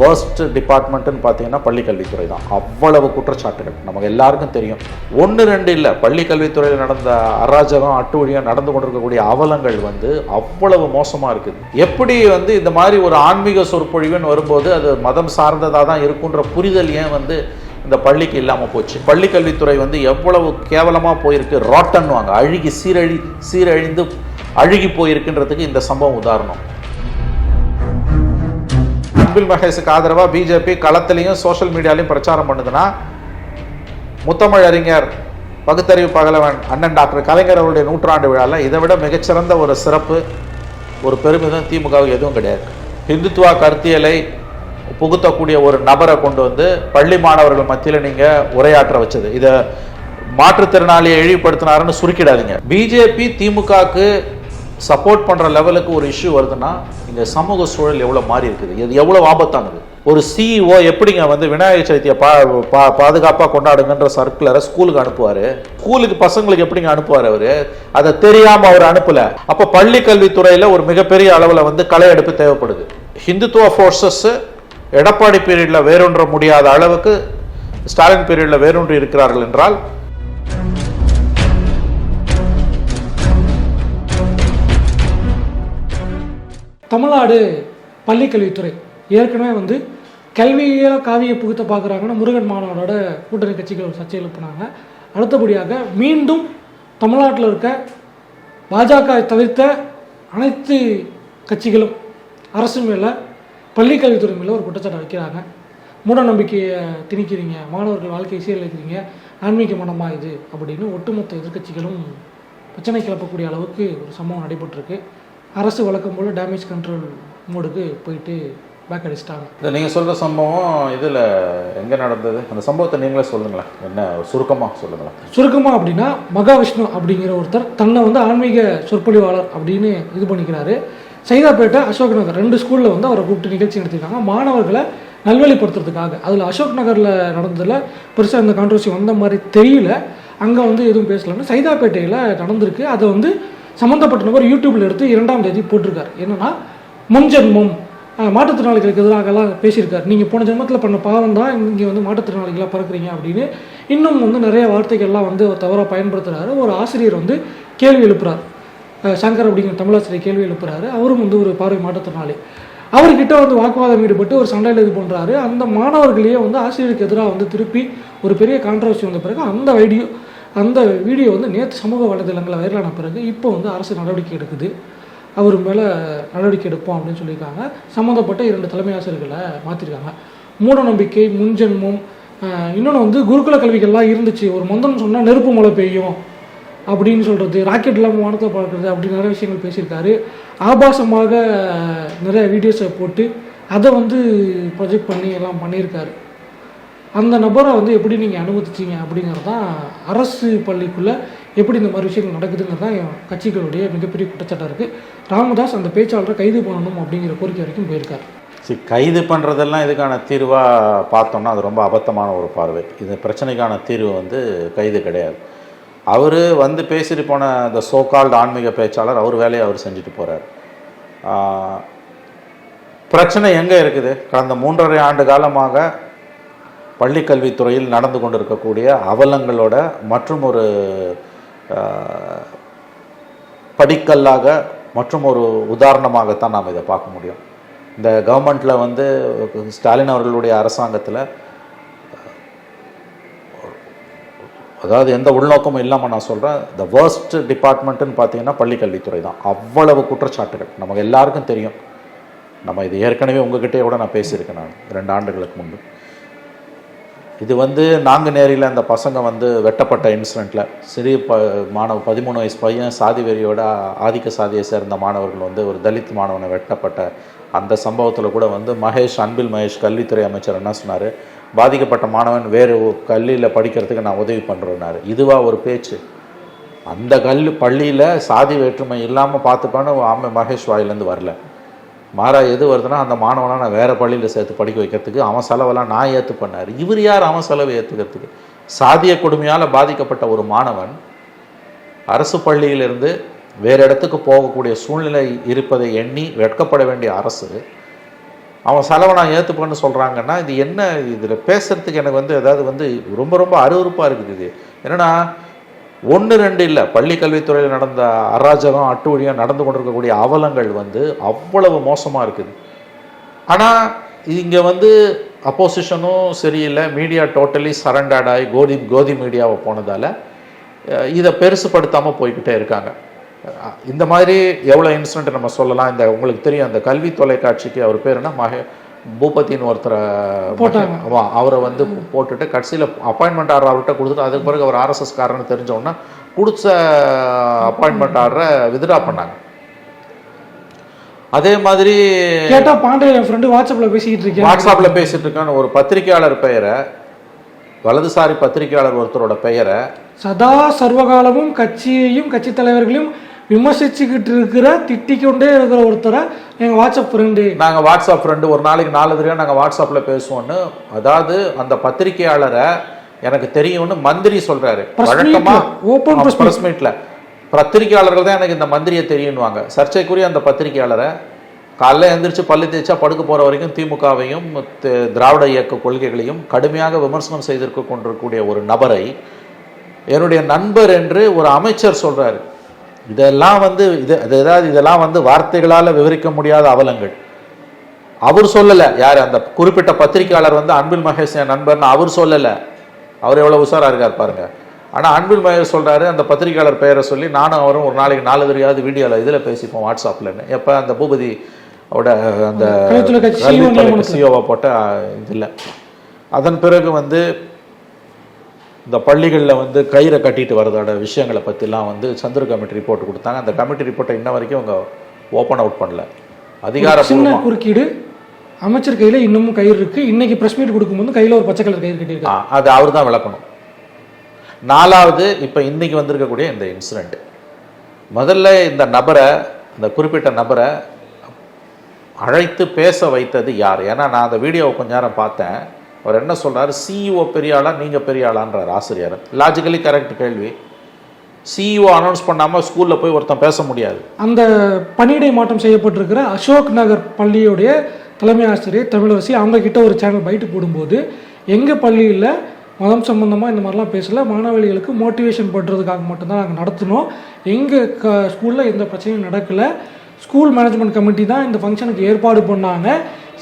Worst டிபார்ட்மெண்ட்டுன்னு பார்த்தீங்கன்னா பள்ளிக்கல்வித்துறை தான். அவ்வளவு குற்றச்சாட்டுகள். நமக்கு எல்லாருக்கும் தெரியும். ஒன்று ரெண்டு இல்லை. பள்ளிக்கல்வித்துறையில் நடந்த அராஜகம் அட்டுழியம் நடந்து கொண்டிருக்கக்கூடிய அவலங்கள் வந்து அவ்வளவு மோசமாக இருக்குது. எப்படி வந்து இந்த மாதிரி ஒரு ஆன்மீக சொற்பொழிவுன்னு வரும்போது அது மதம் சார்ந்ததாக தான் இருக்குன்ற புரிதல் ஏன் வந்து இந்த பள்ளிக்கு இல்லாமல் போச்சு? பள்ளிக்கல்வித்துறை வந்து எவ்வளவு கேவலமாக போயிருக்கு? ராட்டன்வாங்க அழுகி சீரழி சீரழிந்து அழுகி போயிருக்குன்றதுக்கு இந்த சம்பவம் உதாரணம். அன்பில் மகேஷுக்கு ஆதரவாக பிஜேபி களத்திலையும் சோஷியல் மீடியாலையும் பிரச்சாரம் பண்ணுதுன்னா முத்தமிழ் அறிஞர் பகுத்தறிவு பகலவன் அண்ணன் டாக்டர் கலைஞர் அவருடைய நூற்றாண்டு விழாவில் இதை விட மிகச்சிறந்த ஒரு சிறப்பு ஒரு பெருமிதம் திமுகவுக்கு எதுவும் கிடையாது. ஹிந்துத்துவா கருத்தியலை புகுத்தக்கூடிய ஒரு நபரை கொண்டு வந்து பள்ளி மாணவர்கள் மத்தியில் நீங்கள் உரையாற்ற வச்சது. இதை மாற்றுத்திறனாளியை இழிவுபடுத்தினாருன்னு சுருக்கிடாதீங்க. பிஜேபி திமுகவுக்கு சப்போர்ட் பண்ணுற லெவலுக்கு ஒரு இஷ்யூ வருதுன்னா இங்கே சமூக சூழல் எவ்வளோ மாறி இருக்குது? இது எவ்வளோ ஆபத்தானது? ஒரு சிஇஓ எப்படிங்க வந்து விநாயகர் சதுர்த்தியை பா பா பாதுகாப்பாக கொண்டாடுங்கன்ற சர்க்குலரை ஸ்கூலுக்கு அனுப்புவார்? ஸ்கூலுக்கு பசங்களுக்கு எப்படிங்க அனுப்புவார் அவர்? அதை தெரியாமல் அவர் அனுப்பலை. அப்போ பள்ளி கல்வித்துறையில் ஒரு மிகப்பெரிய அளவில் வந்து களை எடுப்பு தேவைப்படுது. ஹிந்துத்துவ ஃபோர்ஸஸ்ஸு எடப்பாடி பீரியடில் வேரூன்ற முடியாத அளவுக்கு ஸ்டாலின் பீரியடில் வேரூன்றி இருக்கிறார்கள் என்றால் தமிழ்நாடு பள்ளிக்கல்வித்துறை. ஏற்கனவே வந்து கல்வியியல் காவியை புகுத்த பார்க்குறாங்கன்னு முருகன் மாநாடோட கூட்டணி கட்சிகள் ஒரு சர்ச்சை அடுத்தபடியாக மீண்டும் தமிழ்நாட்டில் இருக்க பாஜக தவிர்த்த அனைத்து கட்சிகளும் அரசு மேலே பள்ளிக்கல்வித்துறை மேலே ஒரு குற்றச்சாட்டை வைக்கிறாங்க. மூட நம்பிக்கையை திணிக்கிறீங்க மாணவர்கள் வாழ்க்கையை சீரழிக்கிறீங்க ஆன்மீக மனமாக இது அப்படின்னு ஒட்டுமொத்த எதிர்க்கட்சிகளும் பிரச்சனை கிளப்பக்கூடிய அளவுக்கு ஒரு சம்பவம் நடைபெற்றிருக்கு. அரசு வழக்கம் போல் டேமேஜ் கண்ட்ரோல் மோடுக்கு போயிட்டு பேக் அடிச்சிட்டாங்க. இந்த நீங்கள் சொல்கிற சம்பவம் இதில் எங்கே நடந்தது? அந்த சம்பவத்தை நீங்களே சொல்லுங்களேன். என்ன சுருக்கமாக சொல்லுங்களேன். சுருக்கமாக அப்படின்னா மகாவிஷ்ணு அப்படிங்கிற ஒருத்தர் தன்னை வந்து ஆன்மீக சொற்பொழிவாளர் அப்படின்னு இது பண்ணிக்கிறாரு. சைதாப்பேட்டை அசோக் நகர் ரெண்டு ஸ்கூலில் வந்து அவரை கூப்பிட்டு நிகழ்ச்சி நடத்திருக்காங்க மாணவர்களை நல்வழிப்படுத்துறதுக்காக. அதில் அசோக் நகரில் நடந்ததில் பெருசாக இந்த கான்ட்ரவர்சி வந்த மாதிரி தெரியல. அங்கே வந்து எதுவும் பேசலன்னு சைதாப்பேட்டையில் நடந்திருக்கு. அதை வந்து சம்மந்தப்பட்ட நபர் யூடியூப்பில் எடுத்து இரண்டாம் தேதி போட்டிருக்காரு. என்னன்னா முன்ஜென்மம் மாற்றுத்திறனாளிகளுக்கு எதிராகலாம் பேசியிருக்காரு. நீங்கள் போன ஜென்மத்தில் பண்ண பாவம் தான் இங்கே வந்து மாற்றுத்திறனாளிகளாக பறக்கிறீங்க அப்படின்னு இன்னும் வந்து நிறைய வார்த்தைகள்லாம் வந்து தவறாக பயன்படுத்துகிறாரு ஒரு ஆசிரியர் வந்து கேள்வி எழுப்புறார். சங்கர் அப்படிங்கிற தமிழாசிரியர் கேள்வி எழுப்புறாரு. அவரும் வந்து ஒரு பார்வை மாற்றுத்திறனாளி. அவர்கிட்ட வந்து வாக்குவாதம் ஈடுபட்டு ஒரு சண்டையில் இது பண்ணுறாரு அந்த மாணவர்களையே வந்து ஆசிரியருக்கு எதிராக வந்து திருப்பி ஒரு பெரிய கான்ட்ரவர்சி வந்த பிறகு அந்த ஐடியோ அந்த வீடியோ வந்து நேற்று சமூக வலைதளங்களில் வைரலான பிறகு இப்போ வந்து அரசு நடவடிக்கை எடுக்குது. அவர் மேலே நடவடிக்கை எடுப்போம் அப்படின்னு சொல்லியிருக்காங்க. சம்மந்தப்பட்ட இரண்டு தலைமை ஆசிரியர்களை மாற்றிருக்காங்க மூட நம்பிக்கை முன்ஜென்மம் இன்னொன்று வந்து குருகுல கல்விகள்லாம் இருந்துச்சு. ஒரு மந்தம் சொன்னால் நெருப்பு மழை பெய்யும் அப்படின்னு சொல்கிறது ராக்கெட் இல்லாமல் வானத்தை பார்க்குறது அப்படி நிறைய விஷயங்கள் பேசியிருக்காரு. ஆபாசமாக நிறைய வீடியோஸை போட்டு அதை வந்து ப்ரொஜெக்ட் பண்ணி எல்லாம் பண்ணியிருக்காரு. அந்த நபரை வந்து எப்படி நீங்கள் அனுமதிச்சிங்க அப்படிங்கிறது தான் அரசு பள்ளிக்குள்ளே எப்படி இந்த மாதிரி விஷயங்கள் நடக்குதுங்கிறது தான் என் கட்சிகளுடைய மிகப்பெரிய குற்றச்சாட்டாக இருக்குது ராமதாஸ் அந்த பேச்சாளரை கைது பண்ணணும் அப்படிங்கிற கோரிக்கை வரைக்கும் போயிருக்கார். சரி கைது பண்ணுறதெல்லாம் இதுக்கான தீர்வாக பார்த்தோம்னா அது ரொம்ப அபத்தமான ஒரு பார்வை. இந்த பிரச்சனைக்கான தீர்வு வந்து கைது கிடையாது. அவர் வந்து பேசிட்டு போன இந்த சோகால்டு ஆன்மீக பேச்சாளர் அவர் வேலையை அவர் செஞ்சுட்டு போகிறார் பிரச்சனை எங்கே இருக்குது? கடந்த மூன்றரை ஆண்டு காலமாக பள்ளிக்கல்வித்துறையில் நடந்து கொண்டிருக்கக்கூடிய அவலங்களோட மற்றும் ஒரு படிக்கல்லாக மற்றும் ஒரு உதாரணமாகத்தான் நாம் இதை பார்க்க முடியும். இந்த கவர்மெண்ட்டில் வந்து ஸ்டாலின் அவர்களுடைய அரசாங்கத்தில் அதாவது எந்த உள்நோக்கமும் இல்லாமல் நான் சொல்கிறேன் த வேர்ஸ்ட் டிபார்ட்மெண்ட்டுன்னு பார்த்தீங்கன்னா பள்ளிக்கல்வித்துறை தான். அவ்வளவு குற்றச்சாட்டுகள். நமக்கு எல்லாருக்கும் தெரியும். நம்ம இது ஏற்கனவே உங்ககிட்டே கூட நான் பேசியிருக்கேன் நான். ரெண்டு ஆண்டுகளுக்கு முன்பு. இது வந்து நாங்குநேரியில் அந்த பசங்க வந்து வெட்டப்பட்ட இன்சிடெண்ட்டில் சிறிய ப மாணவ பதிமூணு வயசு பையன் சாதி வெறியோட ஆதிக்க சாதியை சேர்ந்த மாணவர்கள் வந்து ஒரு தலித் மாணவனை வெட்டப்பட்ட அந்த சம்பவத்தில் கூட வந்து மகேஷ் அன்பில் மகேஷ் கல்வித்துறை அமைச்சர் என்ன சொன்னார்? பாதிக்கப்பட்ட மாணவன் வேறு கல்வியில் படிக்கிறதுக்கு நான் உதவி பண்ணுறேன்னாரு இதுவாக ஒரு பேச்சு. அந்த கல் பள்ளியில் சாதி வேற்றுமை இல்லாமல் பார்த்துப்பான்னு ஆமை மகேஷ் வாயிலேருந்து வரல. மாறா எது வருதுன்னா அந்த மாணவனை நான் வேறு பள்ளியில் சேர்த்து படிக்க வைக்கிறதுக்கு அவன் செலவெல்லாம் நான் ஏற்று பண்ணார் இவர் யார் அவன் செலவை ஏற்றுக்கிறதுக்கு சாதிய கொடுமையால் பாதிக்கப்பட்ட ஒரு மாணவன் அரசு பள்ளியிலிருந்து வேறு இடத்துக்கு போகக்கூடிய சூழ்நிலை இருப்பதை எண்ணி வெட்கப்பட வேண்டிய அரசு அவன் செலவை நான் ஏற்றுப்பேன்னு சொல்கிறாங்கன்னா இது என்ன இதில் பேசுகிறதுக்கு எனக்கு வந்து ஏதாவது வந்து ரொம்ப ரொம்ப அருவருப்பாக இருக்குது இது. என்னென்னா ஒன்று ரெண்டு இல்லை. பள்ளி கல்வித்துறையில் நடந்த அராஜகம் அட்டுவழியாக நடந்து கொண்டிருக்கக்கூடிய அவலங்கள் வந்து அவ்வளவு மோசமாக இருக்குது. ஆனால் இங்கே வந்து அப்போசிஷனும் சரியில்லை. மீடியா டோட்டலி சரண்டர்ட் ஆகி கோதி கோதி மீடியாவை போனதால் இதை பெருசுப்படுத்தாமல் போய்கிட்டே இருக்காங்க. இந்த மாதிரி எவ்வளோ இன்சிடென்ட் நம்ம சொல்லலாம். இந்த உங்களுக்கு தெரியும் அந்த கல்வி தொலைக்காட்சிக்கு அவர் பேர் என்ன? மகே பூபதின்னு ஒருத்தரை போட்டாங்க. ஆமா, அவரை வந்து போட்டுட்டு கடைசியில் அப்பாயின்மெண்ட் ஆர்டர் அவர்கிட்ட கொடுத்துட்டு அதுக்கு பிறகு அவர் ஆர்எஸ்எஸ் காரன்னு தெரிஞ்ச உடனே கொடுத்த அப்பாயின்மெண்ட் ஆர்டரை வித்ட்ரா பண்ணாங்க அதே மாதிரி கேட்டா பாண்டிய என் ஃப்ரெண்டு வாட்ஸ்அப்ல பேசிக்கிட்டு இருக்கேன் வாட்ஸ்அப்பில் பேசிட்டு இருக்கான ஒரு பத்திரிகையாளர் பெயரை வலதுசாரி பத்திரிகையாளர் ஒருத்தரோட பெயரை சதா சர்வகாலமும் கட்சியையும் கட்சி தலைவர்களையும் விமர்சிச்சுக்கிட்டு இருக்கிற திட்டிக் கொண்டே இருக்கிற ஒருத்தரை எங்க வாட்ஸ்அப் ஃப்ரெண்டு நாங்கள் வாட்ஸ்அப் ஃப்ரெண்டு ஒரு நாளைக்கு நாலு தடவை நாங்கள் வாட்ஸ்அப்பில் பேசுவோன்னு அதாவது அந்த பத்திரிகையாளரை எனக்கு தெரியும்னு மந்திரி சொல்றாரு. Press வழக்கமா meet-ல, open press meet. பிரஸ் மீட்ல பத்திரிகையாளர்கள் தான் எனக்கு இந்த மந்திரியை தெரியும்னுவாங்க. சர்ச்சைக்குரிய அந்த பத்திரிகையாளரை காலைல எந்திரிச்சு பல்லு தேய்ச்சா படுக்க போற வரைக்கும் திமுகவையும் திராவிட இயக்க கொள்கைகளையும் கடுமையாக விமர்சனம் செய்திருக்க கொண்டிருக்கக்கூடிய ஒரு நபரை என்னுடைய நண்பர் என்று ஒரு அமைச்சர் சொல்றாரு. இதெல்லாம் வந்து இது ஏதாவது இதெல்லாம் வந்து வார்த்தைகளால் விவரிக்க முடியாத அவலங்கள். அவர் சொல்லல. யார் அந்த குறிப்பிட்ட பத்திரிக்கையாளர் வந்து அன்பில் மகேஷ் என் நண்பர்னு அவர் சொல்லல. அவர் எவ்வளவு உஷாரா இருக்கார் பாருங்க. ஆனா அன்பில் மகேஷ் சொல்றாரு அந்த பத்திரிக்கையாளர் பெயரை சொல்லி நானும் அவரும் ஒரு நாளைக்கு நாலு தடவையாவது வீடியோல இதுல பேசிப்போம் வாட்ஸ்அப்லன்னு. எப்ப அந்த பூபதி அவட அந்த. சிஓவை போட்ட இது இல்லை. அதன் பிறகு வந்து இந்த பள்ளிகளில் வந்து கயிறை கட்டிட்டு வரதோட விஷயங்களை பற்றிலாம் வந்து சந்திர கமிட்டி ரிப்போர்ட் கொடுத்தாங்க. அந்த கமிட்டி ரிப்போர்ட்டை இன்ன வரைக்கும் அவங்க ஓப்பன் அவுட் பண்ணல. சின்ன அதிகாரப்பூர்வமா குறுக்கீடு அமைச்சர் கையில இன்னமும் கயிறு இருக்கு. இன்னைக்கு பிரஸ் மீட் கொடுக்கும்போது கையில ஒரு பச்சை கலர் கயிறு கட்டியிருக்காரு. ஆ, அது அவர் தான் விளக்கணும். நாலாவது இப்போ இன்னைக்கு வந்திருக்கக்கூடிய இந்த இன்சிடெண்ட் முதல்ல இந்த நபரை இந்த குறிப்பிட்ட நபரை அழைத்து பேச வைத்தது யார்? ஏன்னா நான் அந்த வீடியோவை கொஞ்ச நேரம் பார்த்தேன். அவர் என்ன சொல்கிறார் சிஇஓ பெரிய ஆளா நீங்க பெரிய ஆளான்றார் ஆசிரியர். லாஜிக்கலி கரெக்ட் கேள்வி. சிஇஓ அனௌன்ஸ் பண்ணாமல் ஸ்கூலில் போய் ஒருத்தன் பேச முடியாது. அந்த பணியிடை மாற்றம் செய்யப்பட்டிருக்கிற அசோக் நகர் பள்ளியுடைய தலைமை ஆசிரியர் தமிழரசி அவங்கக்கிட்ட ஒரு சேனல் பைட்டு போடும்போது எங்கள் பள்ளியில் மதம் சம்பந்தமாக இந்த மாதிரிலாம் பேசல மாணவர்களுக்கு மோட்டிவேஷன் பண்ணுறதுக்காக மட்டும்தான் நாங்கள் நடத்தினோம். எங்கள் க ஸ்கூலில் எந்த பிரச்சனையும் நடக்கல. ஸ்கூல் மேனேஜ்மெண்ட் கமிட்டி தான் இந்த ஃபங்க்ஷனுக்கு ஏற்பாடு பண்ணாங்க.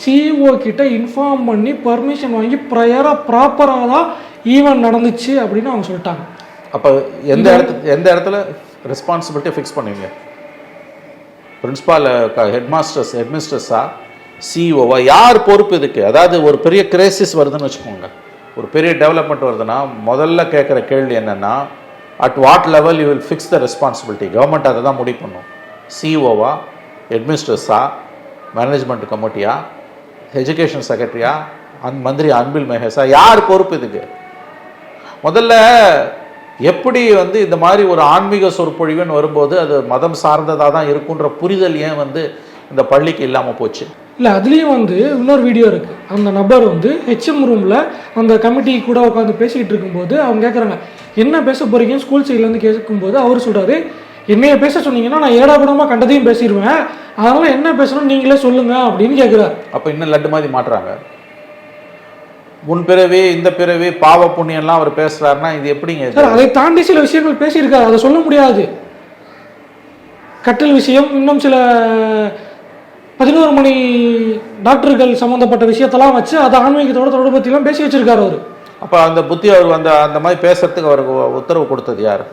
சிஇஓ கிட்ட இன்ஃபார்ம் பண்ணி பர்மிஷன் வாங்கி ப்ரையராக ப்ராப்பராக தான் ஈவெண்ட் நடந்துச்சு அப்படின்னு அவங்க சொல்லிட்டாங்க. அப்போ எந்த இடத்து எந்த இடத்துல ரெஸ்பான்சிபிலிட்டி ஃபிக்ஸ் பண்ணுவீங்க? பிரின்ஸ்பால் ஹெட் மாஸ்டர்ஸ் ஹெட் மிஸ்டர்ஸா சிஇஓவா யார் பொறுப்பு இதுக்கு? அதாவது ஒரு பெரிய கிரேசிஸ் வருதுன்னு வச்சுக்கோங்க. ஒரு பெரிய டெவலப்மெண்ட் வருதுன்னா முதல்ல கேட்குற கேள்வி என்னென்னா at what level you will fix the responsibility government அதை தான் முடிவு பண்ணும். சிஇஓவா ஹெட்மினிஸ்டர்ஸா மேனேஜ்மெண்ட் கமிட்டியா எஜுகேஷன் செக்ரட்டரியா அந் மந்திரி அன்பில் மகேஷா? யார் பொறுப்பு இதுக்கு? முதல்ல எப்படி வந்து இந்த மாதிரி ஒரு ஆன்மீக சொற்பொழிவுன்னு வரும்போது அது மதம் சார்ந்ததாக தான் இருக்குன்ற புரிதல் ஏன் வந்து இந்த பள்ளிக்கு இல்லாமல் போச்சு? இல்லை அதுலேயும் வந்து இன்னொரு வீடியோ இருக்குது அந்த நபர் வந்து ஹெச்எம் ரூமில் அந்த கமிட்டி கூட உட்காந்து பேசிக்கிட்டு இருக்கும்போது அவங்க கேட்குறாங்க என்ன பேச போகிறீங்கன்னு ஸ்கூல் சைட்லேருந்து கேட்கும்போது அவர் சொல்கிறாரு என்னைய பேச சொன்னீங்கன்னா நான் ஏடா கூடமாக கண்டதையும் பேசிடுவேன். அதனால் என்ன பேசணும் நீங்களே சொல்லுங்க அப்படின்னு கேட்குறாரு அப்போ இன்னும் லட்டு மாதிரி மாட்டுறாங்க. முன் பிறவி இந்த பிறவி பாவ புண்ணியம்லாம் அவர் பேசுறாருன்னா இது எப்படிங்க? சார் அதை தாண்டி சில விஷயங்கள் பேசியிருக்காரு. அதை சொல்ல முடியாது. கட்டில் விஷயம் இன்னும் சில பதினோரு மணி டாக்டர்கள் சம்மந்தப்பட்ட விஷயத்தெல்லாம் வச்சு அதை ஆன்மீகத்தோட தொடர்பு பற்றிலாம் பேசி வச்சிருக்காரு அவர். அப்போ அந்த புத்தி அவர் அந்த அந்த மாதிரி பேசுறதுக்கு அவருக்கு உத்தரவு கொடுத்தது யார்?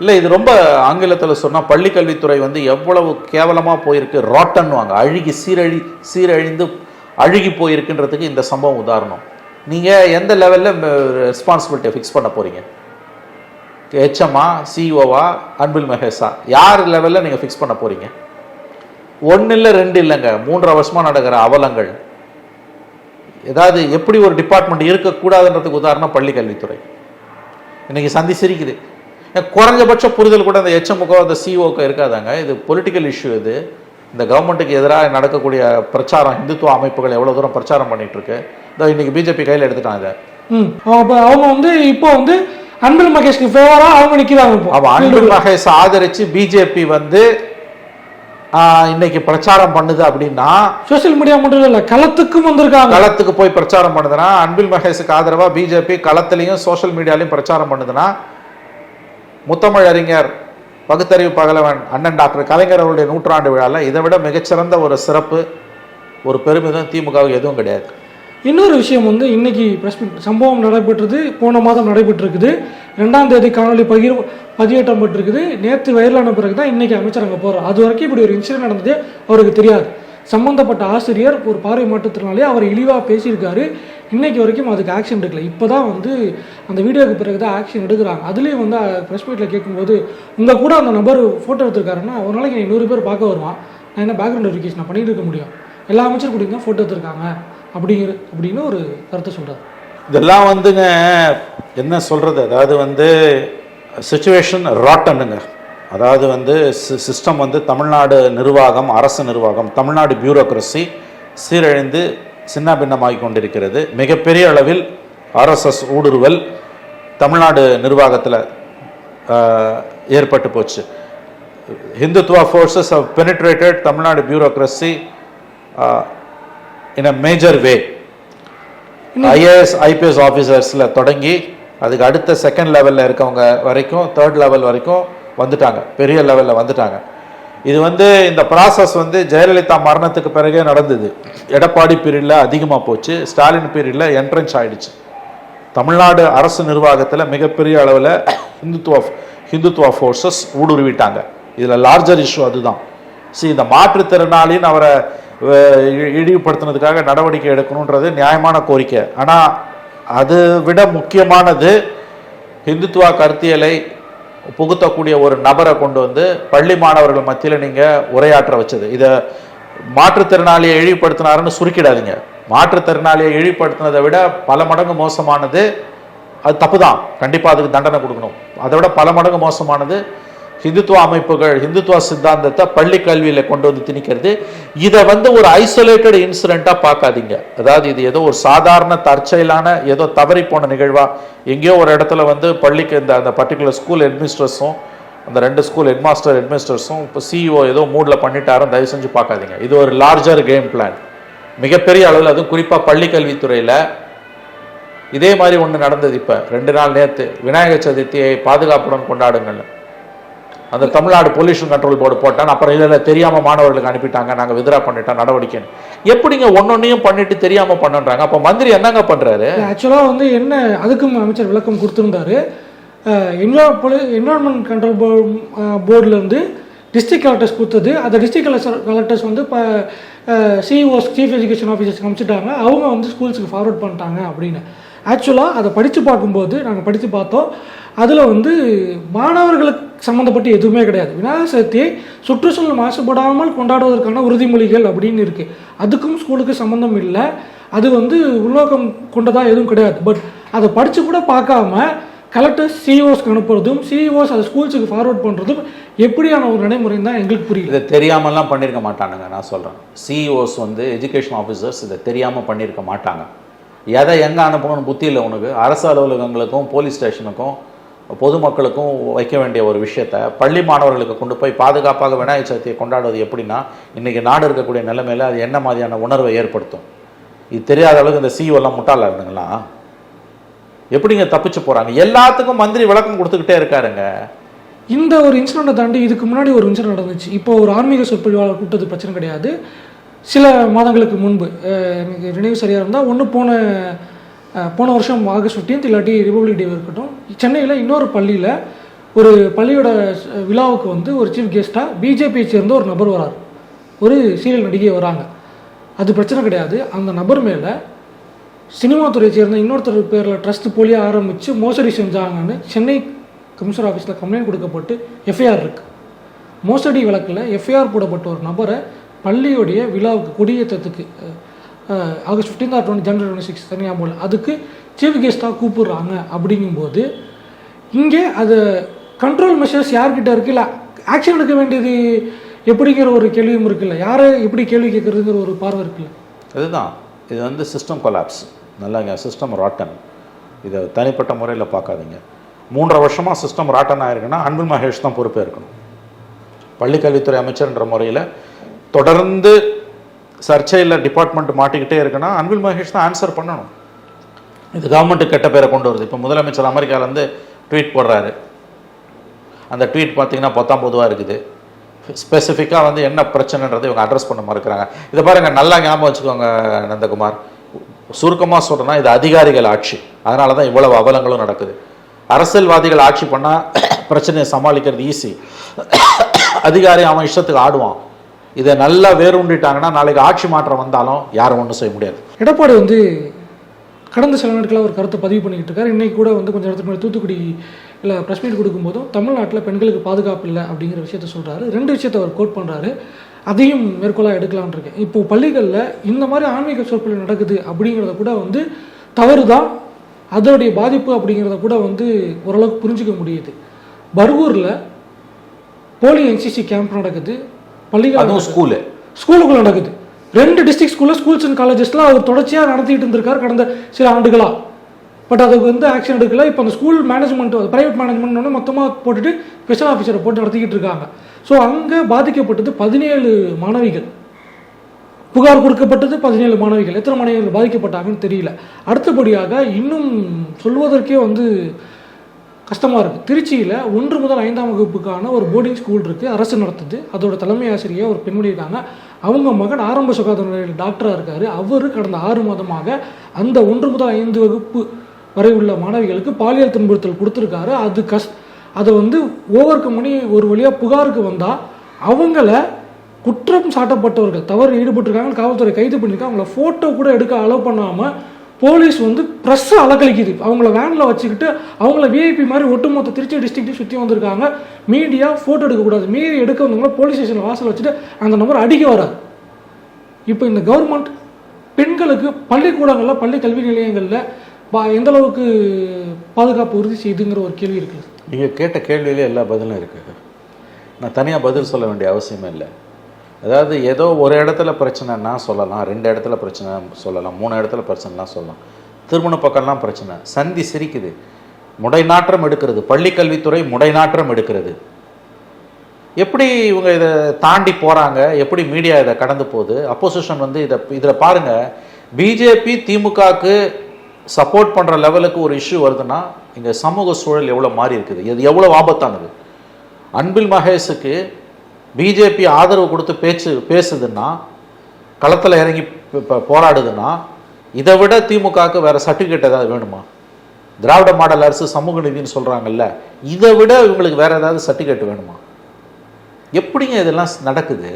இல்லை இது ரொம்ப ஆங்கிலத்தில் சொன்னால் பள்ளிக்கல்வித்துறை வந்து எவ்வளவு கேவலமாக போயிருக்கு ராட்டன்வாங்க அழுகி சீரழி சீரழிந்து அழுகி போயிருக்குன்றதுக்கு இந்த சம்பவம் உதாரணம். நீங்கள் எந்த லெவலில் ரெஸ்பான்சிபிலிட்டியை ஃபிக்ஸ் பண்ண போகிறீங்க ஹெச்எம்மா சிஇஓவா அன்பில் மகேஷா? யார் லெவலில் நீங்கள் ஃபிக்ஸ் பண்ண போகிறீங்க ஒன்று இல்லை ரெண்டு இல்லைங்க. மூன்றரை வருஷமாக நடக்கிற அவலங்கள். ஏதாவது எப்படி ஒரு டிபார்ட்மெண்ட் இருக்கக்கூடாதுன்றதுக்கு உதாரணம் பள்ளி கல்வித்துறை சந்தி சிரிக்குது. குறைஞ்சபட்ச புரிதல் கூட அந்த எச்எம்முக்கோ அந்த சிஓக்கோ இருக்காதாங்க. இது பொலிட்டிக்கல் இஷ்யூ இது. இந்த கவர்மெண்ட்டுக்கு எதிராக நடக்கக்கூடிய பிரச்சாரம் இந்துத்துவ அமைப்புகள் எவ்வளோ தூரம் பிரச்சாரம் பண்ணிட்டு இருக்கு இதோ இன்னைக்கு பிஜேபி கையில் எடுத்துட்டான் இதை. ம். அவங்க வந்து இப்போ வந்து அன்பில் மகேஷ்க்கு ஃபேவராக அவங்க நிற்கிறாங்க இப்போ. அவன் அன்பில் மகேஷ் ஆதரிச்சு பிஜேபி வந்து இன்னைக்கு பிரச்சாரம் பண்ணுது அப்படின்னா சோஷியல் மீடியா மட்டும் இல்லை களத்துக்கும் வந்திருக்காங்க. களத்துக்கு போய் பிரச்சாரம் பண்ணுதுன்னா அன்பில் மகேஷுக்கு ஆதரவா பிஜேபி களத்திலையும் சோஷியல் மீடியாலையும் பிரச்சாரம் பண்ணுதுன்னா முத்தமிழ் அறிஞர் பகுத்தறிவு பகலவன் அண்ணன் டாக்டர் கலைஞர் அவருடைய நூற்றாண்டு விழாவில் இதை விட மிகச்சிறந்த ஒரு சிறப்பு ஒரு பெருமிதம் திமுகவுக்கு எதுவும் கிடையாது. இன்னொரு விஷயம் வந்து இன்னைக்கு பிரஸ் சம்பவம் நடைபெற்றது போன மாதம் நடைபெற்றிருக்குது. ரெண்டாம் தேதி காணொலி பகிர் பதிவேற்றம் பெற்றிருக்குது. நேற்று வயலான பிறகு தான் இன்னைக்கு அமைச்சர் அங்கே போகிறார் அது வரைக்கும் இப்படி ஒரு இன்சிடென்ட் நடந்ததே அவருக்கு தெரியாது. சம்பந்தப்பட்ட ஆசிரியர் ஒரு பார்வை மாற்றத்தினாலே அவர் இழிவாக பேசியிருக்காரு. இன்றைக்கு வரைக்கும் அதுக்கு ஆக்ஷன் எடுக்கல. இப்போ தான் வந்து அந்த வீடியோக்கு பிறகு தான் ஆக்ஷன் எடுக்கிறாங்க. அதுலேயும் வந்து ப்ரெஸ் மீட்டில் கேட்கும்போது உங்கள் கூட அந்த நபர் ஃபோட்டோ எடுத்திருக்காருன்னா ஒரு நாளைக்கு நூறு பேர் பார்க்க வருவான். நான் என்ன பேக்ரவுண்ட் வெரிஃபிகேஷன் நான் பண்ணிட்டு இருக்க முடியும். எல்லா அமைச்சர் கூட தான் ஃபோட்டோ எடுத்திருக்காங்க. அப்படிங்கிற அப்படின்னு ஒரு கருத்தை சொல்கிறார் இதெல்லாம் வந்துங்க என்ன சொல்கிறது அதாவது வந்து சுச்சுவேஷன் ராட்டனுங்க அதாவது வந்து சிஸ்டம் வந்து தமிழ்நாடு நிர்வாகம் அரசு நிர்வாகம் தமிழ்நாடு பியூரோக்ரஸி சீரழிந்து சின்னாபின்னமாகி கொண்டிருக்கிறது. மிகப்பெரிய அளவில் ஆர்எஸ்எஸ் ஊடுருவல் தமிழ்நாடு நிர்வாகத்தில் ஏற்பட்டு போச்சு. Hindutva forces have penetrated Tamil Nadu bureaucracy in a major way IAS IPS ஆஃபீஸர்ஸில் தொடங்கி அதுக்கு அடுத்த செகண்ட் லெவலில் இருக்கவங்க வரைக்கும் தேர்ட் லெவல் வரைக்கும் வந்துட்டாங்க. பெரிய லெவலில் வந்துட்டாங்க. இது வந்து இந்த ப்ராசஸ் வந்து ஜெயலலிதா மரணத்துக்கு பிறகே நடந்தது. எடப்பாடி பீரியடில் அதிகமாக போச்சு. ஸ்டாலின் பீரியடில் என்ட்ரன்ஸ் ஆயிடுச்சு. தமிழ்நாடு அரசு நிர்வாகத்தில் மிகப்பெரிய அளவில் ஹிந்துத்துவ ஹிந்துத்துவ ஃபோர்ஸஸ் ஊடுருவிட்டாங்க. இதில் லார்ஜர் இஷ்யூ அதுதான். சி இந்த மாற்றுத்திறனாளின்னு அவரை இ- இழிவுபடுத்தினதுக்காக நடவடிக்கை எடுக்கணுன்றது நியாயமான கோரிக்கை. ஆனால் அது விட முக்கியமானது ஹிந்துத்துவா கருத்தியலை புகுத்தக்கூடிய ஒரு நபரை கொண்டு வந்து பள்ளி மாணவர்கள் மத்தியில் நீங்கள் உரையாற்ற வச்சது. இதை மாற்றுத்திறனாளியை இழிவுபடுத்தினாருன்னு சுருக்கிடாதீங்க. மாற்றுத்திறனாளியை இழிவுபடுத்தினதை விட பல மடங்கு மோசமானது அது தப்பு தான் கண்டிப்பாக அதுக்கு தண்டனை கொடுக்கணும். அதை விட பல மடங்கு மோசமானது ஹிந்துத்துவ அமைப்புகள் ஹிந்துத்துவ சித்தாந்தத்தை பள்ளி கல்வியில் கொண்டு வந்து திணிக்கிறது. இதை வந்து ஒரு ஐசோலேட்டட் இன்சிடெண்ட்டாக பார்க்காதீங்க. அதாவது இது ஏதோ ஒரு சாதாரண தற்செயலான ஏதோ தவறி போன நிகழ்வாக எங்கேயோ ஒரு இடத்துல வந்து பள்ளிக்கு இந்த அந்த பர்டிகுலர் ஸ்கூல் ஹெட்மிஸ்ட்ரஸும் அந்த ரெண்டு ஸ்கூல் ஹெட்மாஸ்டர் ஹெட்மிஸ்டர்ஸும் இப்போ சிஇஓ ஏதோ மூடில் பண்ணிட்டாரும் தயவு செஞ்சு பார்க்காதீங்க. இது ஒரு லார்ஜர் கேம் பிளான் மிகப்பெரிய அளவில் அதுவும் குறிப்பாக பள்ளி கல்வித்துறையில் இதே மாதிரி ஒன்று நடந்தது இப்போ. ரெண்டு நாள் நேற்று விநாயகர் சதுர்த்தியை பாதுகாப்புடன் கொண்டாடுங்கள் அந்த தமிழ்நாடு பொல்யூஷன் கண்ட்ரோல் போர்டு போட்டான். அப்புறம் இதில் தெரியாமல் மாணவர்களுக்கு அனுப்பிட்டாங்க. நாங்கள் வித்ரா பண்ணிட்டோம். நடவடிக்கை. எப்படிங்க ஒன்னொன்னையும் பண்ணிட்டு தெரியாமல் பண்ணுன்றாங்க? அப்போ மந்திரி என்னங்க பண்ணுறாரு ஆக்சுவலாக வந்து என்ன அதுக்கும் அமைச்சர் விளக்கம் கொடுத்துருந்தாரு. என்வா என்வரான்மெண்ட் கண்ட்ரோல் போர்டுலேருந்து டிஸ்ட்ரிக்ட் கலெக்டர்ஸ் கொடுத்தது. அந்த டிஸ்ட்ரிக்ட் கலெக்டர் கலெக்டர்ஸ் வந்து இப்போ சிஇஓஸ் சீஃப் எஜுகேஷன் ஆஃபீஸர்ஸ் அனுப்பிச்சிட்டாங்க. அவங்க வந்து ஸ்கூல்ஸுக்கு ஃபார்வர்ட் பண்ணிட்டாங்க அப்படின்னு. ஆக்சுவலாக அதை படித்து பார்க்கும்போது நாங்கள் படித்து பார்த்தோம். அதில் வந்து மாணவர்களுக்கு சம்மந்தப்பட்டு எதுவுமே கிடையாது. விநாயகர் சதுர்த்தியை சுற்றுச்சூழல் மாசுபடாமல் கொண்டாடுவதற்கான உறுதிமொழிகள் அப்படின்னு இருக்குது அதுக்கும் ஸ்கூலுக்கு சம்மந்தம் இல்லை. அது வந்து உள்நோக்கம் கொண்டதாக எதுவும் கிடையாது. பட் அதை படித்து கூட பார்க்காம கலெக்டர் சிஇஓஸ்க்கு அனுப்புறதும் சிஇஓஸ் அதை ஸ்கூல்ஸுக்கு ஃபார்வர்ட் பண்ணுறதும் எப்படியான ஒரு நடைமுறைன்னு தான் எங்களுக்கு புரியல. இதை தெரியாமலாம் பண்ணியிருக்க மாட்டானுங்க நான் சொல்கிறேன் சிஇஓஸ் வந்து எஜுகேஷன் ஆஃபீஸர்ஸ் இதை தெரியாமல் பண்ணியிருக்க மாட்டாங்க. எதை எங்கே அனுப்பணும்னு புத்தி இல்லை உனக்கு. அரசு அலுவலகங்களுக்கும் போலீஸ் ஸ்டேஷனுக்கும் பொதுமக்களுக்கும் வைக்க வேண்டிய ஒரு விஷயத்தை பள்ளி மாணவர்களுக்கு கொண்டு போய் பாதுகாப்பாக விநாயகர் சதுர்த்தியை கொண்டாடுவது எப்படின்னா இன்றைக்கி நாடு இருக்கக்கூடிய நிலைமையில் அது என்ன மாதிரியான உணர்வை ஏற்படுத்தும்? இது தெரியாத அளவுக்கு இந்த சிஇஓலாம் எல்லாம் முட்டாளா இருந்துங்களா? எப்படிங்க தப்பிச்சு போகிறாங்க எல்லாத்துக்கும் மந்திரி விளக்கம் கொடுத்துக்கிட்டே இருக்காருங்க. இந்த ஒரு இன்சிடெண்ட்டை தாண்டி இதுக்கு முன்னாடி ஒரு இன்சிடென்ட் நடந்துச்சு. இப்போ ஒரு ஆன்மீக சொற்பொழிவாளர் கூப்பிட்டது பிரச்சனை கிடையாது. சில மாதங்களுக்கு முன்பு எனக்கு நினைவு சரியாக இருந்தால் ஒன்று போன போன வருஷம் ஆகஸ்ட் 15th இல்லாட்டி ரிபப்ளிக் டே இருக்கட்டும் சென்னையில் இன்னொரு பள்ளியில் ஒரு பள்ளியோட விழாவுக்கு வந்து ஒரு சீஃப் கெஸ்ட்டாக பிஜேபியை சேர்ந்த ஒரு நபர் வரார். ஒரு சீரியல் நடிகை வராங்க. அது பிரச்சனை கிடையாது. அந்த நபர் மேலே சினிமா துறையை சேர்ந்த இன்னொருத்தர் பேரில் ட்ரஸ்ட் போலியாக ஆரம்பித்து மோசடி செஞ்சாங்கன்னு சென்னை கமிஷனர் ஆஃபீஸில் கம்ப்ளைண்ட் கொடுக்கப்பட்டு எஃப்ஐஆர் இருக்குது மோசடி வழக்கில் எஃப்ஐஆர் போடப்பட்ட ஒரு நபரை பள்ளியுடைய விழாவுக்கு கொடியேற்றத்துக்கு August fifteen or twenty January twenty six தனியாக போல அதுக்கு சீஃப் கெஸ்ட்டாக கூப்பிடுறாங்க அப்படிங்கும்போது இங்கே அது கண்ட்ரோல் மெஷர்ஸ் யார்கிட்ட இருக்குல்ல? ஆக்ஷன் எடுக்க வேண்டியது எப்படிங்கிற ஒரு கேள்வியும் இருக்குல்ல? யாரை எப்படி கேள்வி கேட்குறதுங்கிற ஒரு பார்வை இருக்குல்ல? இதுதான் இது வந்து சிஸ்டம் கொலாப்ஸ் நல்லாங்க சிஸ்டம் ராட்டன் இதை தனிப்பட்ட முறையில் பார்க்காதீங்க. மூன்றரை வருஷமாக சிஸ்டம் ராட்டன் ஆயிருக்குன்னா அன்பில் மகேஷ் தான் பொறுப்பே இருக்கணும் பள்ளிக்கல்வித்துறை அமைச்சர்ன்ற முறையில் தொடர்ந்து சர்ச்சையில் டிபார்ட்மெண்ட் மாட்டிக்கிட்டே இருக்குன்னா அன்பில் மகேஷ் தான் ஆன்சர் பண்ணணும். இது கவர்மெண்ட்டு கெட்ட பேரை கொண்டு வருது. இப்போ முதலமைச்சர் அமெரிக்காவிலேருந்து ட்வீட் போடுறாரு. அந்த ட்வீட் பார்த்தீங்கன்னா பத்தொம்பதுவா இருக்குது. ஸ்பெசிஃபிக்காக வந்து என்ன பிரச்சனைன்றதை இவங்க அட்ரஸ் பண்ண மறுக்கிறாங்க. இதை பாருங்க நல்லா ஞாபகம் வச்சுக்கோங்க நந்தகுமார். சுருக்கமாக சொல்கிறேன்னா இது அதிகாரிகள் ஆட்சி. அதனால தான் இவ்வளவு அவலங்களும் நடக்குது. அரசியல்வாதிகள் ஆட்சி பண்ணால் பிரச்சனையை சமாளிக்கிறது ஈஸி அதிகாரி அவன் இஷ்டத்துக்கு ஆடுவான். இதை நல்லா வேரூண்டிட்டாங்கன்னா நாளைக்கு ஆட்சி மாற்றம் வந்தாலும் யாரும் ஒன்றும் செய்ய முடியாது. எடப்பாடி வந்து கடந்த சில நாட்களாக ஒரு கருத்தை பதிவு பண்ணிக்கிட்டு இருக்காரு. இன்றைக்கி கூட வந்து கொஞ்சம் இடத்துக்கு முன்னாடி தூத்துக்குடி இல்லை ப்ரெஸ் மீட் கொடுக்கும்போதும் தமிழ்நாட்டில் பெண்களுக்கு பாதுகாப்பு இல்லை அப்படிங்கிற விஷயத்த சொல்கிறாரு ரெண்டு விஷயத்தை அவர் கோட் பண்ணுறாரு அதையும் மேற்கோளாக எடுக்கலான் இருக்கேன். இப்போ பள்ளிகளில் இந்த மாதிரி ஆன்மீக சொற்பொழிவு நடக்குது அப்படிங்கிறத கூட வந்து தவறு தான் அதோடைய பாதிப்பு அப்படிங்கிறத கூட வந்து ஓரளவுக்கு புரிஞ்சிக்க முடியுது. பர்கூரில் போலி என்சிசி கேம்ப் நடக்குது. பள்ளிகள் அதுவும் ஸ்கூலு ஸ்கூலுக்குள்ள நடக்குது. ரெண்டு டிஸ்ட்ரிக்ட் ஸ்கூலில் ஸ்கூல்ஸ் அண்ட் காலேஜஸ்லாம் அவர் தொடர்ச்சியாக நடத்திட்டு இருந்திருக்காரு கடந்த சில ஆண்டுகளா. பட் அதுக்கு வந்து ஆக்ஷன் எடுக்கல. இப்போ அந்த ஸ்கூல் மேனேஜ்மெண்ட் பிரைவேட் மேனேஜ்மெண்ட் மொத்தமாக போட்டுட்டு ஸ்பெஷல் ஆஃபீஸரை போட்டு நடத்திக்கிட்டு இருக்காங்க. ஸோ அங்கே பாதிக்கப்பட்டது பதினேழு மாணவிகள். புகார் கொடுக்கப்பட்டது பதினேழு மாணவிகள். எத்தனை மாணவிகள் பாதிக்கப்பட்டாங்கன்னு தெரியல. அடுத்தபடியாக இன்னும் சொல்வதற்கே வந்து கஷ்டமாக இருக்குது திருச்சியில் ஒன்று முதல் ஐந்தாம் வகுப்புக்கான ஒரு போர்டிங் ஸ்கூல் இருக்குது அரசு நடத்துது. அதோட தலைமை ஆசிரியர் ஒரு பெண்மணி இருக்காங்க. அவங்க மகன் ஆரம்ப சுகாதார நிலையில் டாக்டராக இருக்கார். அவர் கடந்த ஆறு மாதமாக அந்த ஒன்று முதல் ஐந்து வகுப்பு வரை உள்ள மாணவிகளுக்கு பாலியல் துன்புறுத்தல் கொடுத்துருக்காரு. அது கஷ் அதை வந்து ஓவர் பண்ணி ஒரு வழியாக புகாருக்கு வந்தால் அவங்கள குற்றம் சாட்டப்பட்டவர்கள் தவறு ஈடுபட்டிருக்காங்க காவல்துறை கைது பண்ணியிருக்காங்க. அவங்கள ஃபோட்டோ கூட எடுக்க அலோவ் பண்ணாமல் போலீஸ் வந்து ப்ரெஸ்ஸை அலக்கழிக்குது அவங்கள வேனில் வச்சுக்கிட்டு அவங்கள விஐபி மாதிரி ஒட்டுமொத்த திருச்சி டிஸ்ட்ரிக்ட்டையும் சுற்றி வந்திருக்காங்க. மீடியா ஃபோட்டோ எடுக்கக்கூடாது. மீறி எடுக்க வந்தவங்கள போலீஸ் ஸ்டேஷனில் வாசல் வச்சுட்டு அந்த நம்பர் அடிக்க வராது. இப்போ இந்த கவர்மெண்ட் பெண்களுக்கு பள்ளிக்கூடங்களில் பள்ளி கல்வி நிலையங்களில் எந்த அளவுக்கு பாதுகாப்பு உறுதி செய்யுதுங்கிற ஒரு கேள்வி இருக்குது நீங்கள் கேட்ட கேள்வியிலே எல்லா பதிலும் இருக்குது நான் தனியாக பதில் சொல்ல வேண்டிய அவசியமே இல்லை. அதாவது ஏதோ ஒரு இடத்துல பிரச்சனைனா சொல்லலாம் ரெண்டு இடத்துல பிரச்சனை சொல்லலாம் மூணு இடத்துல பிரச்சனைலாம் சொல்லலாம். திருமண பக்கம்லாம் பிரச்சனை. சந்தி சிரிக்குது. முடைநாற்றம் எடுக்கிறது. பள்ளிக்கல்வித்துறை முடைநாற்றம் எடுக்கிறது. எப்படி இவங்க இதை தாண்டி போகிறாங்க எப்படி மீடியா இதை கடந்து போகுது? அப்போசிஷன் வந்து இதை இதில் பாருங்கள் பிஜேபி திமுகவுக்கு சப்போர்ட் பண்ணுற லெவலுக்கு ஒரு இஷ்யூ வருதுன்னா இங்கே சமூக சூழல் எவ்வளோ மாறி இருக்குது? இது எவ்வளோ ஆபத்தானது? அன்பில் மகேஷுக்கு பிஜேபி ஆதரவு கொடுத்து பேச்சு பேசுதுன்னா களத்தில் இறங்கி இப்போ போராடுதுன்னா இதை விட திமுகவுக்கு வேற சர்டிஃபிகேட் ஏதாவது வேணுமா? திராவிட மாடல் அரசு சமூக நீதினு சொல்கிறாங்கல்ல இதை விட இவங்களுக்கு வேற ஏதாவது சர்டிஃபிகேட் வேணுமா? எப்படிங்க இதெல்லாம் நடக்குது?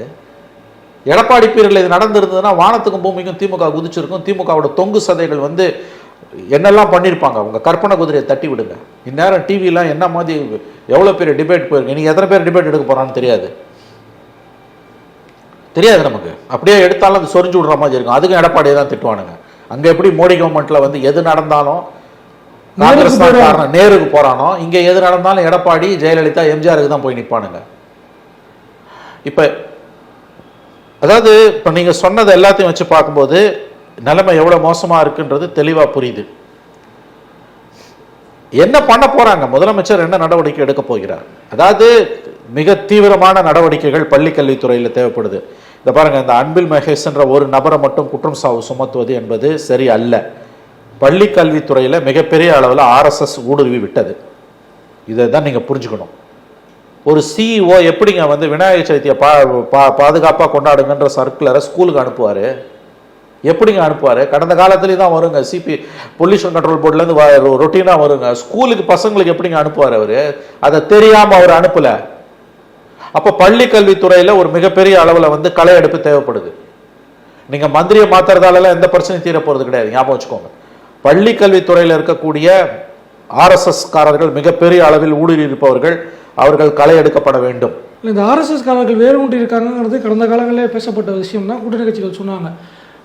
எடப்பாடி பீரியடில் இது நடந்திருந்ததுன்னா வானத்துக்கும் பூமிக்கும் திமுக குதிச்சிருக்கும் திமுகவோட தொங்கு சதைகள் வந்து என்னெல்லாம் பண்ணியிருப்பாங்க அவங்க கற்பனை குதிரையை தட்டி விடுங்க. இந்நேரம் டிவிலாம் என்ன மாதிரி எவ்வளோ பேர் டிபேட் போயிருக்கு? நீங்கள் எத்தனை பேர் டிபேட் எடுக்க போகிறான்னு தெரியாது. தெரியாது நமக்கு. அப்படியே எடுத்தாலும் அது சொரிஞ்சு விடுற மாதிரி இருக்கும். அதுக்கும் எடப்பாடியை தான் திட்டுவானுங்க. அங்கே எப்படி மோடி கவர்மெண்ட்டில் வந்து எது நடந்தாலும் காங்கிரஸ் காரணம். நேருக்கு போறானோ இங்கே எது நடந்தாலும் எடப்பாடி ஜெயலலிதா எம்ஜிஆருக்கு தான் போய் நிற்பானுங்க இப்போ அதாவது இப்போ நீங்கள் சொன்னது எல்லாத்தையும் வச்சு பார்க்கும்போது நிலைமை எவ்வளோ மோசமாக இருக்குன்றது தெளிவாக புரியுது. என்ன பண்ண போறாங்க? முதலமைச்சர் என்ன நடவடிக்கை எடுக்க போகிறார்? அதாவது மிக தீவிரமான நடவடிக்கைகள் பள்ளி கல்வித்துறையில் தேவைப்படுது. இந்த பாருங்கள் இந்த அன்பில் மகேஷ்ன்ற ஒரு நபரை மட்டும் குற்றம் சாவு சுமத்துவது என்பது சரி அல்ல. பள்ளிக்கல்வித்துறையில் மிகப்பெரிய அளவில் ஆர்எஸ்எஸ் ஊடுருவி விட்டது. இதை தான் நீங்கள் புரிஞ்சுக்கணும். ஒரு சிஇஓ எப்படிங்க வந்து விநாயகர் சதுர்த்தியை பா பா பாதுகாப்பாக கொண்டாடுங்கன்ற சர்க்குலரை ஸ்கூலுக்கு அனுப்புவார்? எப்படிங்க அனுப்புவார்? கடந்த காலத்துலேயும் தான் வருங்க சிபி பொல்யூஷன் கண்ட்ரோல் போர்ட்லேருந்து ரொட்டீனாக வருங்க. ஸ்கூலுக்கு பசங்களுக்கு எப்படிங்க அனுப்புவார் அவர்? அதை தெரியாமல் அவர் அனுப்பலை. அப்போ பள்ளி கல்வித்துறையில் ஒரு மிகப்பெரிய அளவில் வந்து களை எடுப்பு தேவைப்படுது. நீங்கள் மந்திரியை மாற்றுறதாலலாம் எந்த பிரச்சனையும் தீர போகிறது கிடையாது. ஞாபகம் வச்சுக்கோங்க. பள்ளி கல்வித்துறையில் இருக்கக்கூடிய ஆர்எஸ்எஸ் காரர்கள் மிகப்பெரிய அளவில் ஊடுருவி இருப்பவர்கள் அவர்கள் களை எடுக்கப்பட வேண்டும். இந்த ஆர்எஸ்எஸ் காரர்கள் வேறு ஒன்று இருக்காங்கிறது கடந்த காலங்களிலே பேசப்பட்ட விஷயம் தான் கூட்டணி கட்சிகள் சொன்னாங்க.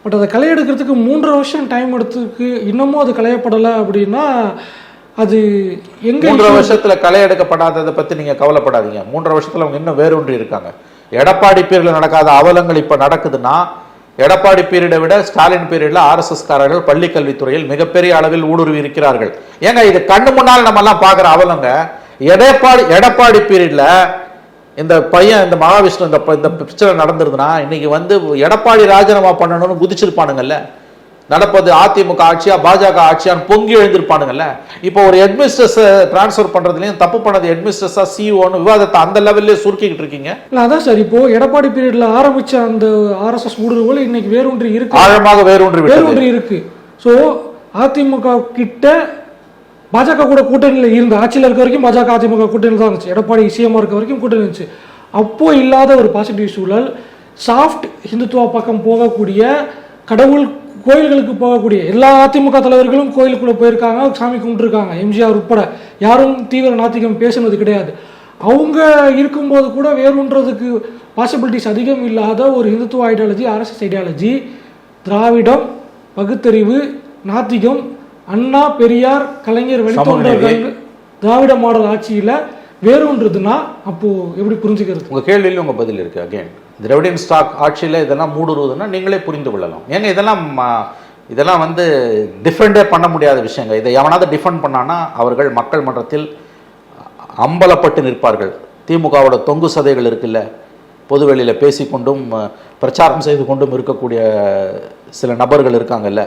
பட் அதை களை எடுக்கிறதுக்கு மூன்று வருஷம் டைம் எடுத்துக்கு இன்னமும் அது களையப்படலை அப்படின்னா அது எங்க மூன்றரை வருஷத்துல களை எடுக்கப்படாததை பத்தி நீங்க கவலைப்படாதீங்க. மூன்றரை வருஷத்துல அவங்க இன்னும் வேரூன்றி இருக்காங்க. எடப்பாடி பீரியட்ல நடக்காத அவலங்கள் இப்ப நடக்குதுன்னா எடப்பாடி பீரியடை விட ஸ்டாலின் பீரியட்ல ஆர்எஸ்எஸ் காரர்கள் பள்ளி கல்வித்துறையில் மிகப்பெரிய அளவில் ஊடுருவி இருக்கிறார்கள். ஏங்க இது கண்ணு முன்னால் நம்ம எல்லாம் பாக்குற அவலங்க? எடப்பாடி எடப்பாடி பீரியட்ல இந்த பையன் இந்த மகாவிஷ்ணு இந்த பிரச்சனை நடந்திருந்தனா இன்னைக்கு வந்து எடப்பாடி ராஜினாமா பண்ணணும்னு குதிச்சிருப்பானுங்கல்ல? நடப்பது அதிமுக ஆட்சியா பாஜக ஆட்சியான்னு பொங்கி எழுந்திருப்பானுங்கல்ல? இப்போ ஒரு ஹெட்மிஸ்டர்ஸ் டிரான்ஸ்ஃபர் பண்றதுலயும் தப்பு பண்ணது ஹெட்மிஸ்டர்ஸா சிஓன்னு விவாதத்தை அந்த லெவல்லே சுருக்கிக்கிட்டு இருக்கீங்க. இல்லை அதான் சார் இப்போ எடப்பாடி பீரியட்ல ஆரம்பிச்ச அந்த ஆர்எஸ்எஸ் ஊடுருவல் இன்னைக்கு வேரூன்றி இருக்கு. ஆழமாக வேரூன்றி விட்டது. வேரூன்றி இருக்கு. ஸோ அதிமுக கிட்ட பாஜக கூட கூட்டணியில் இருந்த ஆட்சியில் இருக்க வரைக்கும் பாஜக அதிமுக கூட்டணியில் தான் இருந்துச்சு. எடப்பாடி சிஎம்மா இருக்க வரைக்கும் கூட்டணி இருந்துச்சு. அப்போ இல்லாத ஒரு பாசிட்டிவ் சூழல் சாஃப்ட் ஹிந்துத்துவா பக்கம் போகக்கூடிய கடவுள் கோயில்களுக்கு போகக்கூடிய எல்லா அதிமுக தலைவர்களும் கோயிலுக்குள்ள போயிருக்காங்க சாமி கும்பிட்டுருக்காங்க. எம்ஜிஆர் உட்பட யாரும் தீவிர நாத்திகம் பேசுனது கிடையாது. அவங்க இருக்கும்போது கூட வேறுன்றதுக்கு பாசிபிலிட்டிஸ் அதிகம் இல்லாத ஒரு ஹிந்துத்துவ ஐடியாலஜி ஆர்எஸ்எஸ் ஐடியாலஜி திராவிடம் பகுத்தறிவு நாத்திகம் அண்ணா பெரியார் கலைஞர் வழித்தோன்றல்கள் திராவிட மாடல் ஆட்சியில வேறுன்றதுன்னா அப்போ எப்படி புரிஞ்சுக்கிறது? உங்க கேள்வியில் உங்க பதில் இருக்கு அகைன் திரவிடியன் ஸ்டாக் ஆட்சியில் இதெல்லாம் மூடுருவதுன்னா நீங்களே புரிந்து கொள்ளலாம். ஏங்க இதெல்லாம் இதெல்லாம் வந்து டிஃபெண்டே பண்ண முடியாத விஷயங்கள் இதை எவனாவது டிஃபெண்ட் பண்ணானா அவர்கள் மக்கள் மன்றத்தில் அம்பலப்பட்டு நிற்பார்கள். திமுகவோட தொங்கு சதைகள் இருக்குல்ல பொதுவெளியில் பேசிக்கொண்டும் பிரச்சாரம் செய்து கொண்டும் இருக்கக்கூடிய சில நபர்கள் இருக்காங்கல்ல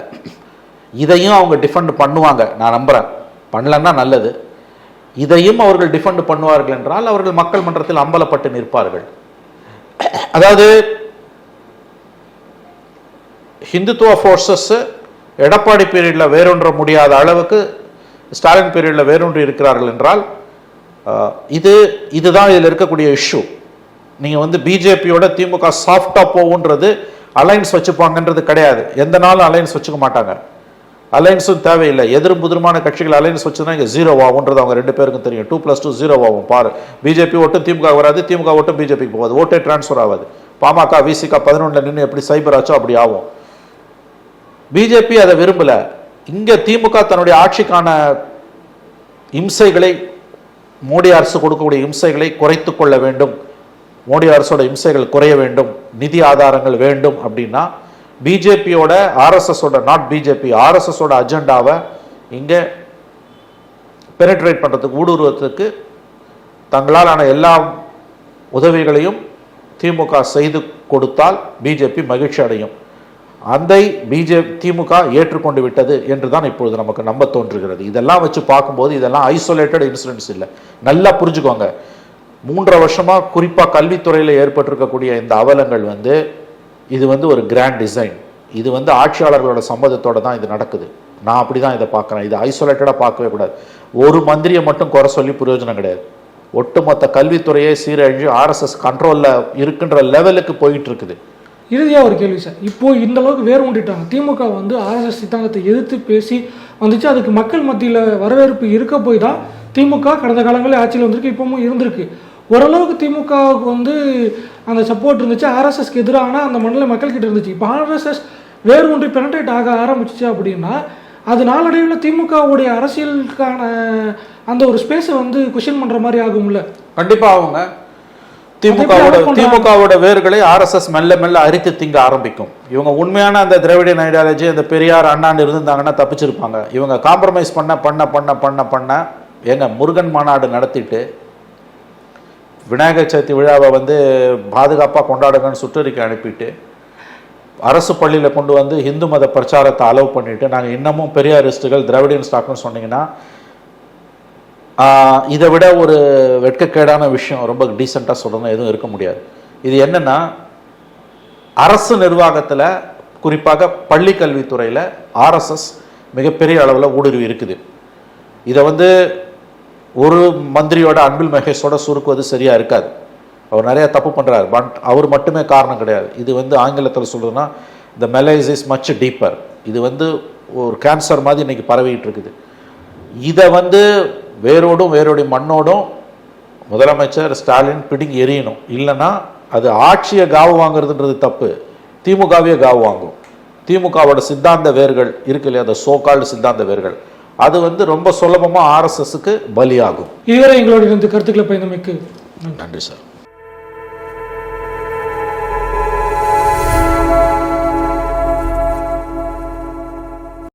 இதையும் அவங்க டிஃபெண்ட் பண்ணுவாங்க. நான் நம்புகிறேன் பண்ணலன்னா நல்லது. இதையும் அவர்கள் டிஃபெண்ட் பண்ணுவார்கள் என்றால் அவர்கள் மக்கள் மன்றத்தில் அம்பலப்பட்டு நிற்பார்கள். அதாவது ஹிந்துத்துவ ஃபோர்ஸஸ் எடப்பாடி பீரியடில் வேரூன்ற முடியாத அளவுக்கு ஸ்டாலின் பீரியடில் வேரூன்றி இருக்கிறார்கள் என்றால் இது இதுதான் இதில் இருக்கக்கூடிய இஷ்யூ நீங்கள் வந்து பிஜேபியோட திமுக சாஃப்டாக போகுன்றது அலைன்ஸ் வச்சுப்பாங்கன்றது கிடையாது. எந்த நாளும் அலைன்ஸ் வச்சுக்க மாட்டாங்க. அலைன்ஸும் தேவையில்லை. எதிரும் புதிருமான கட்சிகள் அலைன்ஸ் வச்சுதான் இங்கே ஜீரோ ஆகுன்றது அவங்க ரெண்டு பேருக்கும் தெரியும். டூ ப்ளஸ் டூ ஜீரோ ஆகும். பாரு பிஜேபி ஓட்டும் திமுக வராது திமுக ஓட்டும் பிஜேபிக்கு போகாது. ஓட்டே டிரான்ஸ்ஃபர் ஆகாது. பாமக விசிக பதினொன்றில் நின்று எப்படி சைபர் ஆச்சோ அப்படி ஆகும். பிஜேபி அதை விரும்பல. இங்கே திமுக தன்னுடைய ஆட்சிக்கான இம்சைகளை மோடி அரசு கொடுக்கக்கூடிய இம்சைகளை குறைத்து கொள்ள வேண்டும். மோடி அரசோட இம்சைகள் குறைய வேண்டும். நிதி ஆதாரங்கள் வேண்டும் அப்படின்னா பிஜேபியோட ஆர்எஸ்எஸோட நாட் பிஜேபி ஆர்எஸ்எஸோட அஜெண்டாவை இங்கே பெனட்ரேட் பண்ணுறதுக்கு ஊடுருவத்துக்கு தங்களால் ஆன எல்லா உதவிகளையும் திமுக செய்து கொடுத்தால் பிஜேபி மகிழ்ச்சி அடையும். அதை பிஜே திமுக ஏற்றுக்கொண்டு விட்டது என்று தான் இப்பொழுது நமக்கு நம்ப தோன்றுகிறது. இதெல்லாம் வச்சு பார்க்கும்போது இதெல்லாம் ஐசோலேட்டட் இன்சிடென்ட்ஸ் இல்லை. நல்லா புரிஞ்சுக்கோங்க. மூன்றரை வருஷமாக குறிப்பாக கல்வித்துறையில் ஏற்பட்டிருக்கக்கூடிய இந்த அவலங்கள் வந்து இது வந்து ஒரு கிராண்ட் டிசைன் இது வந்து ஆட்சியாளர்களோட சம்மதத்தோட தான் இது நடக்குது. நான் அப்படி தான் இதை பார்க்குறேன். இது ஐசோலேட்டடாக பார்க்கவே கூடாது. ஒரு மந்திரியை மட்டும் குறை சொல்லி பிரயோஜனம் கிடையாது. ஒட்டுமொத்த கல்வித்துறையே சீரழிஞ்சு ஆர்எஸ்எஸ் கண்ட்ரோலில் இருக்கின்ற லெவலுக்கு போயிட்டு இருக்குது இறுதியாக ஒரு கேள்வி சார். இப்போ இந்த அளவுக்கு வேறு ஊண்டிட்டாங்க திமுக வந்து ஆர்எஸ்எஸ் சித்தாந்தத்தை எதிர்த்து பேசி வந்துச்சு. அதுக்கு மக்கள் மத்தியில் வரவேற்பு இருக்க போய் தான் திமுக கடந்த காலங்களில் ஆட்சியில் வந்திருக்கு இப்போவும் இருந்திருக்கு. ஓரளவுக்கு திமுகவுக்கு வந்து அந்த சப்போர்ட் இருந்துச்சு. ஆர்எஸ்எஸ்க்கு எதிரான அந்த மண்டல மக்கள் கிட்ட இருந்துச்சு. இப்போ ஆர்எஸ்எஸ் வேறு ஒன்றி பெனட்ரேட் ஆக ஆரம்பிச்சிச்சு அப்படின்னா அது நாளடைவில் திமுகவுடைய அரசியலுக்கான அந்த ஒரு ஸ்பேஸை வந்து கொஷின் பண்ற மாதிரி ஆகும்ல? கண்டிப்பா அவங்க திமுகவோட? திமுகவோட வேர்களை ஆர்எஸ்எஸ் மெல்ல மெல்ல அரித்து திங்க ஆரம்பிக்கும். இவங்க உண்மையான அந்த திராவிடியன் ஐடியாலஜி அந்த பெரியார் அண்ணாண்டு இருந்திருந்தாங்கன்னா தப்பிச்சிருப்பாங்க. இவங்க காம்ப்ரமைஸ் பண்ண பண்ண பண்ண பண்ண பண்ண ஏங்க முருகன் மாநாடு நடத்திட்டு விநாயகர் சதுர்த்தி விழாவை வந்து பாதுகாப்பாக கொண்டாடுங்கன்னு சுற்றறிக்கை அனுப்பிட்டு அரசு பள்ளியில் கொண்டு வந்து இந்து மத பிரச்சாரத்தை அலோவ் பண்ணிவிட்டு நாங்கள் இன்னமும் பெரியாரிஸ்டுகள் திராவிடியன் ஸ்டாக்னு சொன்னீங்கன்னா இதை விட ஒரு வெட்கக்கேடான விஷயம் ரொம்ப டீசெண்டாக சொல்லணும் எதுவும் இருக்க முடியாது. இது என்னென்னா அரசு நிர்வாகத்தில் குறிப்பாக பள்ளி கல்வித்துறையில் ஆர்எஸ்எஸ் மிகப்பெரிய அளவில் ஊடுருவி இருக்குது. இதை வந்து ஒரு மந்திரியோட அன்பில் மகேஷோட சுருக்குவது சரியாக இருக்காது. அவர் நிறையா தப்பு பண்ணுறாரு பட் அவர் மட்டுமே காரணம் கிடையாது. இது வந்து ஆங்கிலத்தில் சொல்றதுன்னா the malaise is much deeper இது வந்து ஒரு கேன்சர் மாதிரி இன்னைக்கு பரவிக்கிட்டு இருக்குது. இதை வந்து வேரோடும் வேரோடைய மண்ணோடும் முதலமைச்சர் ஸ்டாலின் பிடுங்கி எரியணும் இல்லைன்னா அது ஆட்சியை காவு வாங்குறதுன்றது தப்பு. திமுகவே காவு வாங்கும். திமுகவோட சித்தாந்த வேர்கள் இருக்கு இல்லையா? அந்த சோகால்டு சித்தாந்த வேர்கள். அது வந்து ரொம்ப சுலபமாக ஆர்எஸ்எஸ்க்கு பலியாகும். இதுவரை எங்களோட இருந்து கருத்துக்களை பயந்தமைக்கு நன்றி சார்.